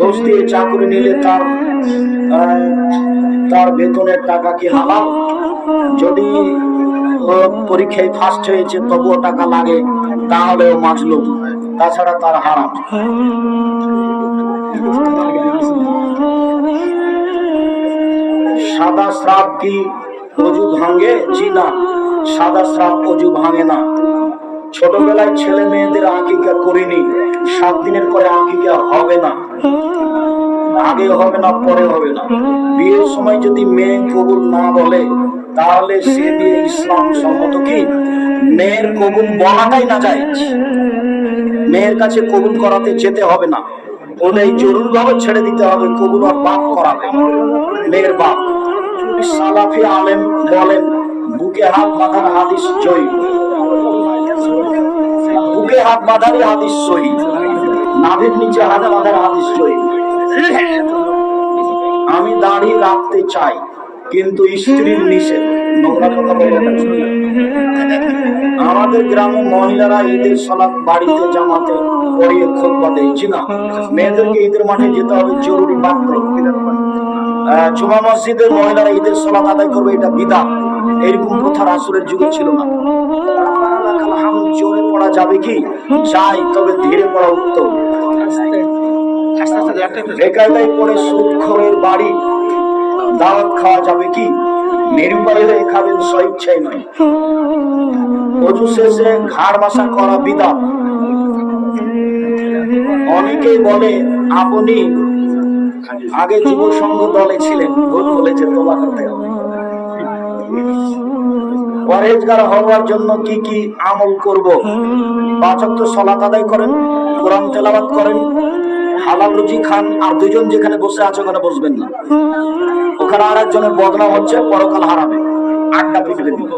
ঘুষ দিয়ে চাকরি নিলে তার তার বেতনের টাকা কি হালাল? যদি পরীক্ষায় ফার্স্ট হয়েছে, তবুও টাকা লাগে, তাহলেও মাছলুম তাছাড়া তার হারাম। সাদা স্রাব কি অজু ভাঙে? জি না। সাদা স্রাব অজু ভাঙে না। ছোটবেলায় ছেলে মেয়েদের আকিকা করিনি। সাত দিনের পরে আকিকা হবে না। আগে হবে না, পরে হবে না। বিয়ের সময় যদি মেয়ে কবুল না বলে, তাহলে সে বিয়ে ইসলাম সম্মত কি? মেয়ের কবুল বলাটাই না যায়। মেয়ের কাছে কবুল করাতে যেতে হবে না। ওটাই জরুরি ভাবে ছেড়ে দিতে হবে, কবুল আর বাপ করাবে। মেয়ের বাপ। সালাফি আলেম বলেন, বুকে হাত বাঁধার হাদিস জয়ী। বুকে হাত বাঁধারই হাদিস সহি নাভির নিচে হাত বাঁধার আমি দাড়ি রাখতে চাই কিন্তু স্ত্রীর নিষেধ। আমাদের গ্রামে মহিলারা ঈদের সালাত বাড়িতে জামাতে পড়িয়ে খোদবা দেয়। জি না মেয়েদেরকে ঈদের মাঠে যেতে হবে জরুরি আহ, জুমা মসজিদে মহিলারা ঈদের সালাত আদায় করবে এটা বিদা এরকম প্রথা রাসুলের যুগে ছিল না। জোরে পড়া যাবে কি? যাই, তবে ধীরে পড়া উত্তম। বেকায়দায় পড়ে সুদখোরের বাড়ি, দাওয়াত খাওয়া যাবে কি? নিরুপায় হয়ে খাবেন স্বইচ্ছায় নয়। অজু শেষে ঘাড় মাসা করা বিদা। অনেকেই বলে, আপনি আগে যুব সংঘ দলে ছিলেন ভুল বলেছে তোবা করতে পরেজগার হওয়ার জন্য কি কি আমল করব? পাঁচক তো সলাত আদায় করেন, কোরআন তেলাবাত করেন, হালাল রুজি খান, আর দুজন যেখানে বসে আছে ওখানে বসবেন না। ওখানে আর একজনের বদনাম হচ্ছে পরকাল হারাবে আড্ডা দিল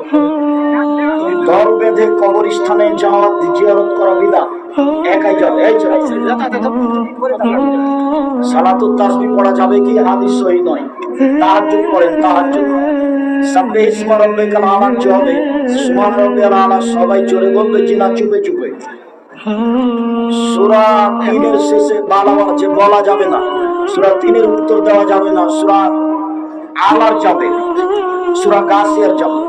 দর বেঁধে কবরস্থানে যাওয়া জিয়ারত করা বিদা, একাই যাবে। এই সালাতুত তাসবিহ পড়া যাবে কি? হাদিস সহি নয়। তাহাজ্জুদ পড়েন, তাহাজ্জুদ। সাব্বে ইসমা আলা, সবাই বলবে, জিনা চুপে চুপে। সূরা তিনের শেষে যে বলা যাবে না। সূরা তিনের উত্তর দেওয়া যাবে না, সূরা আলার যাবে, সূরা যাবে।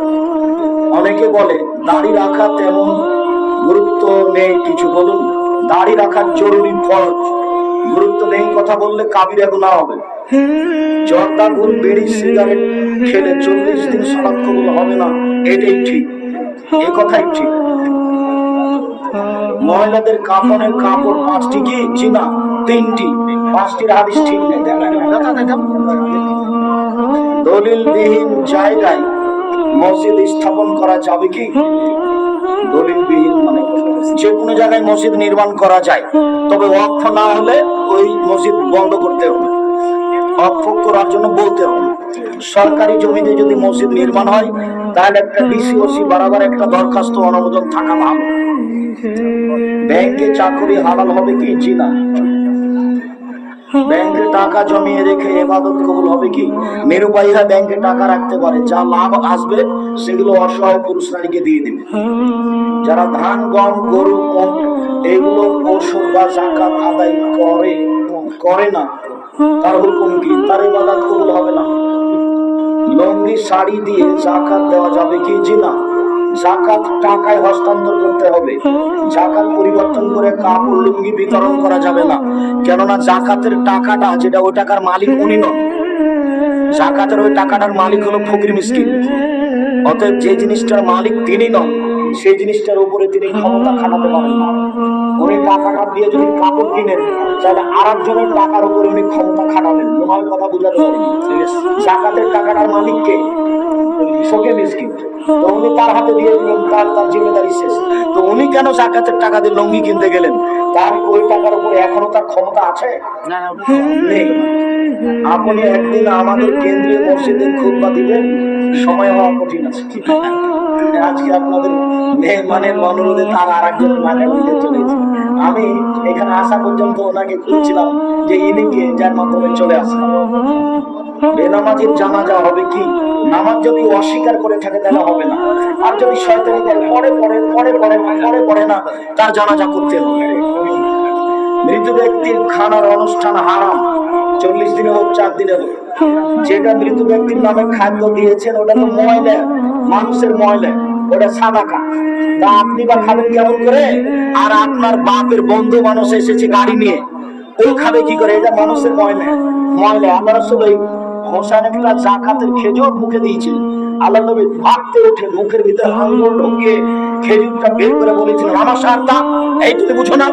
অনেকে বলে, দাড়ি রাখা তেমন গুরুত্ব নেই, কিছু বলুন। দাড়ি রাখার জরুরি ফরজ। গুরুত্ব নেই কথা বললে কাবিরা গুণা হবে। জর্দা গুল বেড়ি সিগারেট খেলে চল্লিশ দিন হবে না, এটাই ঠিক। এ কথাই ঠিক। মহিলাদের কাপড়ের কাপড় পাঁচটি কি? চিনা তিনটি। পাঁচটির হাদিস ঠিক নেই দলিলবিহীন জায়গায় মসজিদ স্থাপন করা যাবে কি? যে কোনো জায়গায় মসজিদ নির্মাণ করা যায়, তবে অক্ষ না হলে ওই মসজিদ বন্ধ করতে হবে। অক্ষ করার জন্য বলতে হবে, সরকারি জমিতে যদি মসজিদ নির্মাণ হয়, তাহলে একটা ডিসি ওসি বারাবার একটা দরখাস্ত অনুমোদন থাকা ভালো। ব্যাংকে চাকরি হালাল হবে কি? জি না। ব্যাংকে টাকা জমিয়ে রেখে এবাদত কবুল হবে কি? নিরুপায়ীরা ব্যাংকে টাকা রাখতে পারে, যা লাভ আসবে সেগুলো অসহায় পুরুষ নারীকে দিয়ে দিবে। যারা ধান, গম, গরু, কম, এগুলো ওষুধ বা জাকাত আদায় করে করে না, তার হুকুম কি? তার ইবাদত কবুল হবে না। লঙ্গি, শাড়ি দিয়ে জাকাত দেওয়া যাবে কি? জি না। জাকাত টাকায় হস্তান্তর করতে হবে। জাকাত পরিবর্তন করে কাপড় লুঙ্গি বিতরণ করা যাবে না। কেননা জাকাতের টাকাটা যেটা ওই টাকার মালিক উনি নন। জাকাতের ওই টাকাটার মালিক হলো ফকির মিসকিন। অতএব যে জিনিসটার মালিক তিনি নন, সেই জিনিসটার উপরে তিনি ক্ষমতা খাটাতে পারেন না। উনি টাকাটা দিয়ে যদি কাপড় কিনেন, তাহলে আর একজনের টাকার উপরে উনি ক্ষমতা খাটাবেন। মনে হয় কথা বুঝাতে পারেন জাকাতের টাকাটার মালিককে ফকির মিসকিন। তো উনি তার হাতে দিয়ে দিলেন তার তার জিম্মেদারি শেষ। তো উনি কেন জাকাতের টাকা দিয়ে লঙ্গি কিনতে গেলেন? তার ওই টাকার উপরে এখনও তার ক্ষমতা আছে? নেই। আপনি একদিন আমাদের কেন্দ্রীয় মসজিদে খুতবা দিবেন সময় হওয়া কঠিন আছে। আজকে আপনাদের মেহমানের অনুরোধে তার আর একজন মানে চলেছে আমি এখানে আসা পর্যন্ত ওনাকে খুঁজছিলাম যে ইনি কে যার মাধ্যমে চলে আসলাম বেনামাজির জানাজা হবে কি? নামাজ যদি অস্বীকার করে থাকে তাহলে হবে না। আর যদি শয়তানি পরে পরে পরে পরে পরে পরে না, তার জানাজা করতে হবে। মৃত ব্যক্তির খানার অনুষ্ঠান হারাম। চল্লিশ দিনে হোক, চার দিনে হোক। যেটা মৃত ব্যক্তির নামে খাদ্য দিয়েছেন, ওটা তো ময়লা। মানুষের ময়লা। ওটা সাদাকা। তা আপনি বা খাবেন কেমন করে? আর আপনার বাপের বন্ধু মানুষ এসেছে গাড়ি নিয়ে। ও খাবে কি করে? এটা মানুষের ময়লা। ময়লা। আল্লাহ রসুল ওই হোসানেকলা জাকাতের খেজুর মুখে দিয়েছিল আল্লাহ নবী ভাবতে উঠে মুখের ভিতরে আঙ্গুল ঢুকিয়ে খেজুরটা বের করে বলেছিলেন, আমার সারটা এই তুমি বুঝো না,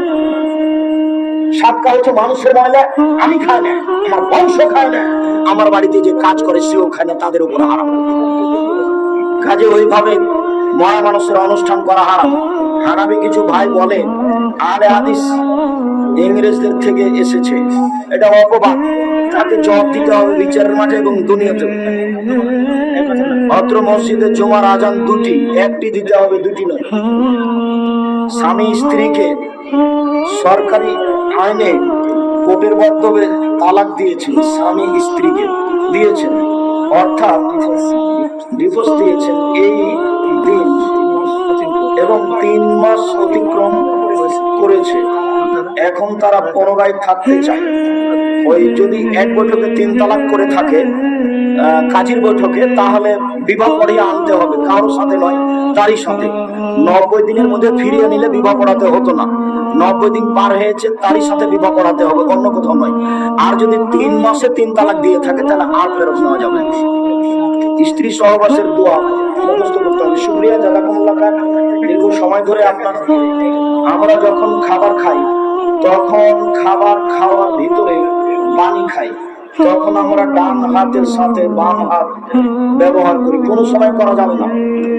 সাতকা হচ্ছে মানুষের ময়লা, আমি খাই না, আমার বংশ খায় না, আমার বাড়িতে যে কাজ করে সেও খায় না তাদের উপর হারাম কাজে ওইভাবে মরা মানুষের অনুষ্ঠান করা হারাম। হারাবি কিছু ভাই বলে, আলে হাদিস ইংরেজদের থেকে এসেছে। এটা অপবাদ। তাকে জবাব দিতে হবে বিচারের মাঠে এবং দুনিয়াতে। অত্র মসজিদে জুমার আজান দুটি। একটি দিতে হবে, দুটি নয়। স্বামী স্ত্রীকে সরকারি আইনে কোর্টের মাধ্যমে তালাক দিয়েছেন স্বামী স্ত্রীকে দিয়েছেন। অর্থাৎ ডিভোর্স দিয়েছেন। এই দিন এবং তিন মাস অতিক্রম করেছে। এখন তারা পুনরায় থাকতে চায়। ওই যদি এক বৈঠকে তিন তালাক করে থাকে কাজীর বৈঠকে, তাহলে বিবাহ পড়িয়ে আনতে হবে। কারোর সাথে নয়, তারই সাথে। নব্বই দিনের মধ্যে ফিরিয়ে নিলে বিবাহ পড়াতে হতো না। নব্বই দিন পার হয়েছে, তারই সাথে বিবাহ করাতে হবে, অন্য কোথাও নয়। আর যদি তিন মাসে তিন তালাক দিয়ে থাকে, তাহলে আর ফেরত নেওয়া যাবে স্ত্রী সহবাসের দোয়া মুখস্থ করতে হবে। শুক্রিয়া জাজাকুমুল্লাহ খান দীর্ঘ সময় ধরে আপনার আমরা যখন খাবার খাই তখন খাবার খাওয়ার ভিতরে পানি খাই। তখন আমরা ডান হাতের সাথে বাম হাত ব্যবহার করি। কোনো সময় করা যাবে না।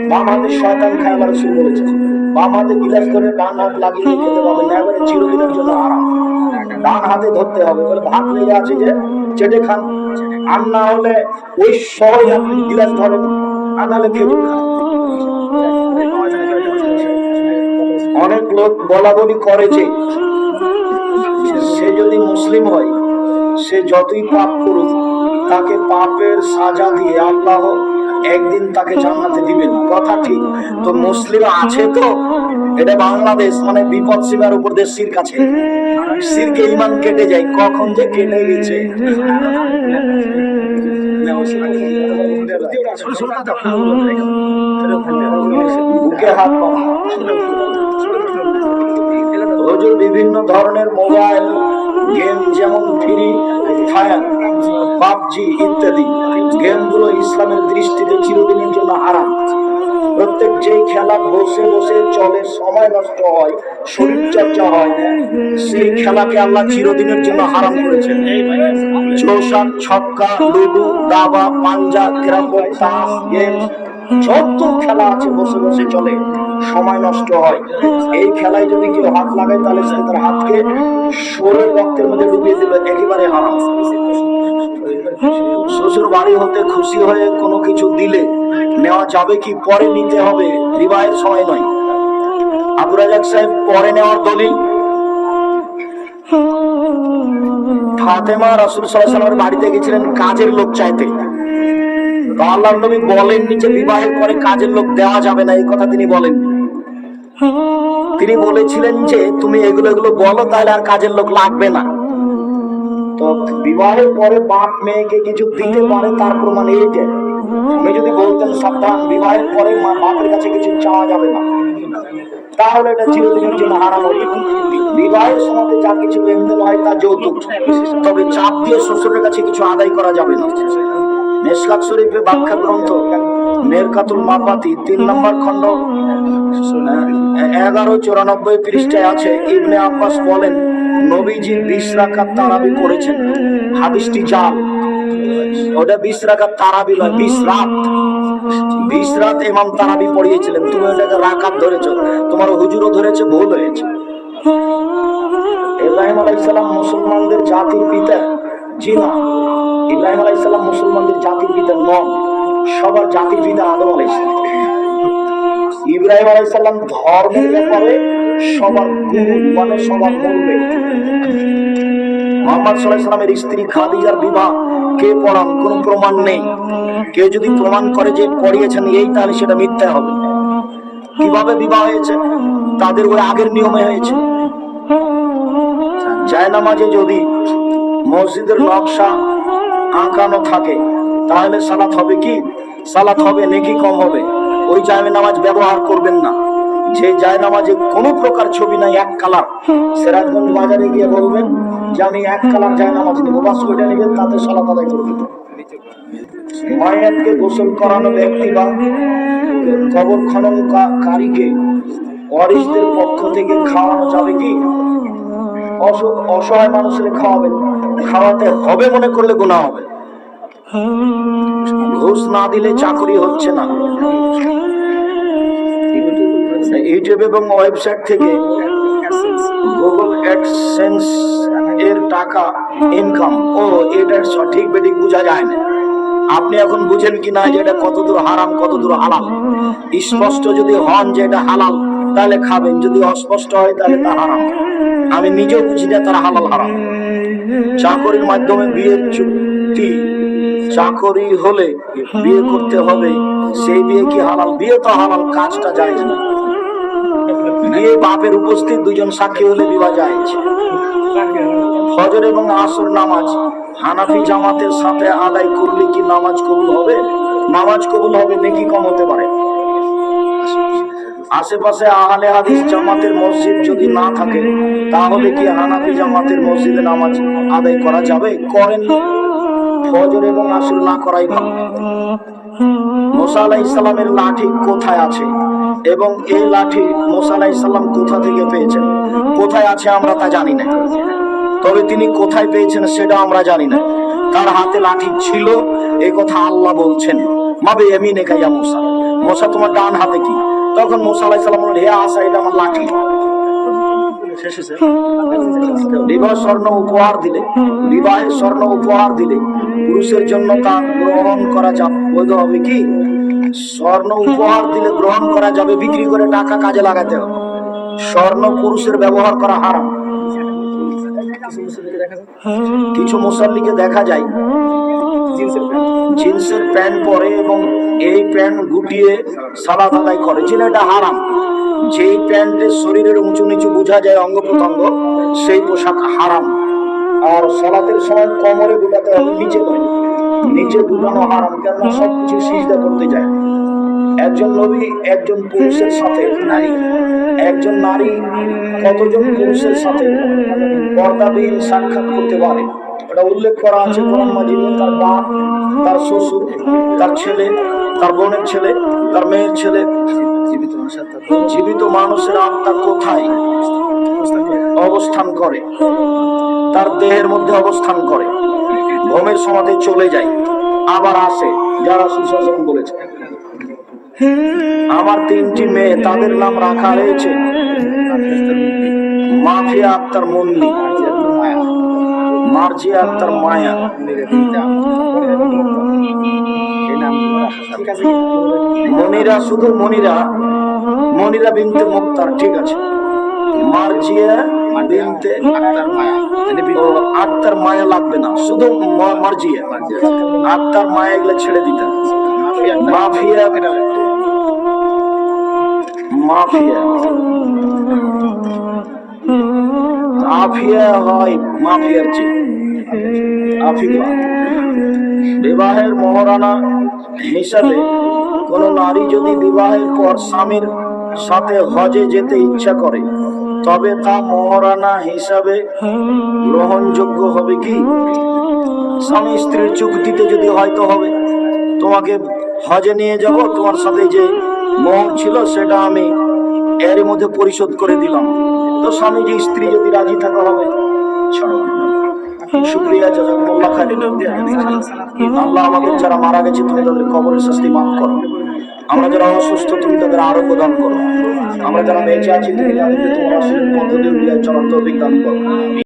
বাম হাতে শয়তান খায় শুরু বলেছে বাম হাতে ধরে ডান হাত লাগিয়ে খেতে পারবে না এবারে চিরদিনের জন্য আরাম। ডান হাতে ধরতে হবে। ভাত লেগে আছে যে চেটে খান। আর না হলে ওই গিলাস ধরেন। আর নাহলে অনেক লোক বলা বলি করে যদি মুসলিম হয়, সে যতই পাপ করুক, তাকে পাপের সাজা দিয়ে আল্লাহ একদিন তাকে জান্নাতে দিবেন। কথা ঠিক, তো মুসলিম আছে তো? এটা বাংলাদেশ মানে বিপদ সীমার উপর দেশ কাছে সিরকে ইমান কেটে যায়, কখন যে কেটে গেছে। বিভিন্ন ধরনের মোবাইল গেম যেমন ফ্রি, ফায়ার, পাবজি ইত্যাদি, গেমগুলো ইসলামের দৃষ্টিতে চিরদিনের জন্য আরাম প্রত্যেক যেই খেলা বসে বসে চলে, সময় নষ্ট হয় শরীর চর্চা হয়, সেই খেলাকে আল্লাহ চিরদিনের জন্য হারাম করেছেন। চৌসান ছক্কা, লুডু, দাবা, পাঞ্জা ক্রাম্বল তাস, গেম যত খেলা আছে, বসে বসে চলে। সময় নষ্ট হয়। এই খেলায় যদি কেউ হাত লাগায়, তাহলে সে তার হাতকে শরীর রক্তের মধ্যে ডুবিয়ে দিল, একেবারে হারাম। শ্বশুর বাড়ি হতে খুশি হয়ে কোনো কিছু দিলে নেওয়া যাবে কি, পরে নিতে হবে, বিবাহের সময় নয়। আবু রাজাক সাহেব, পরে নেওয়ার দলিল? ফাতেমা রাসুল সাল্লামের বাড়িতে গেছিলেন কাজের লোক চাইতে। আল্লাহ নবী বলেননি যে বিবাহের পরে কাজের লোক দেওয়া যাবে না, এই কথা তিনি বলেন তিনি বলেছিলেন যে, তুমি এগুলো এগুলো বলো, তাহলে আর কাজের লোক লাগবে না। তো বিবাহের পরে বাপ মেয়েকে কিছু দিতে পারে, তার প্রমাণ এইটা উনি যদি বলতেন সাবধান, বিবাহের পরে মা, বাপের কাছে কিছু চাওয়া যাবে না। তাহলে এটা চিরদিনের জন্য হতো বিবাহের সময় যা কিছু লেনদেন হয় তা যৌতুক। তবে চাপ দিয়ে শ্বশুরের কাছে কিছু আদায় করা যাবে না। মেশকাত শরীফে ব্যাখ্যা গ্রন্থ। মেরকাতুল মাপাতি তিন নম্বর খণ্ড। এগারো চুরানব্বই পৃষ্ঠায় আছে, ইবনে আব্বাস বলেন, নবীজি বিশ রাখাত তারাবি করেছেন। হাদিসটি জাল। ওটা বিশ রাখাত তারাবি নয়, বিশ রাত। বিশ রাত ইমাম তারাবি পড়িয়েছিলেন। তুমি ওটাকে রাকাত ধরেছ। তোমার হুজুরও ধরেছে, ভুল হয়েছে। ইব্রাহিম আলাইসালাম মুসলমানদের জাতির পিতা জি না ইব্রাহিম আলাইসালাম মুসলমানদের জাতির পিতা নন, সবার জাতির পিতা আদম আলাইসালাম ইব্রাহিম আলাইসাল্লাম ধর্মের ব্যাপারে সবার গুরু মানে সবার মূল ব্যক্তি। মোহাম্মদ সাল্লামের স্ত্রী খাদিজার বিবাহ, কে পড়ান? কোনো প্রমাণ নেই। কেউ যদি প্রমাণ করে যে পড়িয়েছেন এই, তাহলে সেটা মিথ্যা হবে। কীভাবে বিবাহ হয়েছে? তাদের ওই আগের নিয়মে হয়েছে। জায়নামাজে যদি মসজিদের নকশা আঁকানো থাকে। তাহলে সালাত হবে কি? সালাত হবে, নেকি কম হবে। ওই জায়গা নামাজ ব্যবহার করবেন না। যে যায় নামাজে কোনো প্রকার ছবি নাই, এক কালার। সিরাজগঞ্জ বাজারে গিয়ে বলবেন যে, আমি এক কালার যায় নামাজ নেব। বাস ওইটা নেবেন, তাতে সালাত আদায় করে দেবেন। মায়াতকে গোসল করানো ব্যক্তি বা কবর খননকারীকে ওয়ারিসদের পক্ষ থেকে খাওয়ানো যাবে কি? অস- অসহায় মানুষের খাওয়াবেন খাওয়াতে হবে মনে করলে গুণা হবে। ঘুষ না দিলে চাকরি হচ্ছে না। ইউটিউব এবং ওয়েবসাইট থেকে গুগল অ্যাডসেন্স এর টাকা ইনকাম ও এটা সঠিক বেঠিক বোঝা যায় না। আপনি এখন বুঝেন কি না যে এটা কতদূর হারাম, কতদূর হালাল? স্পষ্ট যদি হন যে এটা হালাল তাহলে খাবেন, যদি অস্পষ্ট হয় তাহলে তা হারাম। আমি নিজেও বুঝি না তারা হালাল হারাম। চাকরির মাধ্যমে বিয়ের চুক্তি। চাকরি হলে বিয়ে করতে হবে, সেই বিয়ে কি হালাল? বিয়ে তো হালাল, কাজটা যায় না। বিয়ে বাপের উপস্থিত দুজন সাক্ষী হলে বিবাহ যায়। ফজর এবং আসর নামাজ, হানাফি জামাতের সাথে আদায় করলে কি নামাজ কবুল হবে? নামাজ কবুল হবে নাকি কম হতে পারে? আশেপাশে আহলে হাদিস জামাতের মসজিদ যদি না থাকে, তাহলে কি হানাফি জামাতের মসজিদে নামাজ আদায় করা যাবে? করেন ফজর এবং আসর না করাই ভালো। মোসা আলাহ ইসলামের লাঠি কোথায় আছে? এবং এই লাঠি মোসা আলাহ ইসলাম কোথা থেকে পেয়েছেন? কোথায় আছে আমরা তা জানি না। তবে তিনি কোথায় পেয়েছেন সেটা আমরা জানি না। তার হাতে লাঠি ছিল এই কথা আল্লাহ বলছেন। মাবে এমিনে কাইয়া মোসা। মোসা, তোমার ডান হাতে কি? তখন মোসা আলাহ সাল্লাম বললেন হে আসা এটা আমার লাঠি। বিবাহ স্বর্ণ উপহার দিলে, বিবাহে স্বর্ণ উপহার দিলে পুরুষের জন্য তা গ্রহণ করা যাবে। বৈধ হবে কি? স্বর্ণ উপহার দিলে গ্রহণ করা যাবে, বিক্রি করে টাকা কাজে লাগাতে হবে। স্বর্ণ পুরুষের ব্যবহার করা হারাম। কিছু মুসল্লিকে দেখা যায়। জিন্সের প্যান্ট। পরে এবং এই প্যান্ট গুটিয়ে সালাদ আদায় করে। যেটা এটা হারাম। যেই প্যান্টের শরীরের উঁচু নিচু বোঝা যায় অঙ্গ প্রত্যঙ্গ, সেই পোশাক হারাম। আর সালাতের সময় কোমরে গুটাতে হবে, নিচে নিচে গুটানো হারাম, কেননা সবকিছু সিজদা করতে যায়। একজন নবী, একজন পুরুষের সাথে নারী। একজন নারী কতজন পুরুষের সাথে পর্দাবিহীন সাক্ষাৎ করতে পারে? এটা উল্লেখ করা আছে কোরআন মাজিদে। তার বাপ তার শ্বশুর, তার ছেলে, তার বোনের ছেলে, তার মেয়ের ছেলে। জীবিত মানুষের আত্মা কোথায়? অবস্থান করে। তার দেহের মধ্যে অবস্থান করে। ঘুমের সমাধি চলে যায়। আবার আসে। যারা সুশাসন বলেছে আমার তিনটি মেয়ে, তাদের নাম রাখা হয়েছে মাফিয়া আক্তার মার্জিয়া আক্তার মায়া মনিরা, শুধু মনিরা মনিরা বিনতে মুক্তার, ঠিক আছে। মার্জিয়া বিনতে আক্তার মায়া। আক্তার মায়া লাগবে না, শুধু মার্জিয়া আক্তার মায়া এগুলো ছেড়ে দিতে মাফিয়া মাফিয়া আফিয়া হয়, মাফিয়ার বিবাহের মহারানা হিসাবে কোন নারী যদি বিবাহের পর স্বামীর সাথে হজে যেতে ইচ্ছা করে, তবে তা মহারানা হিসাবে গ্রহণযোগ্য হবে কি? স্বামী স্ত্রীর চুক্তিতে যদি হয়তো হবে, তোমাকে হজে নিয়ে যাব, তোমার সাথে যে মোহর ছিল সেটা আমি এর মধ্যে পরিশোধ করে দিলাম। তো স্বামী যে স্ত্রী যদি রাজি থাকা হবে আল্লাহ আমাদের যারা মারা গেছে, তুমি তাদের কবরের শাস্তি মাফ করো। আমরা যারা অসুস্থ, তুমি তাদের আরোগ্য দান করো। আমরা যারা বেঁচে আছি, তুমি যে তোমার তৌফিক করো।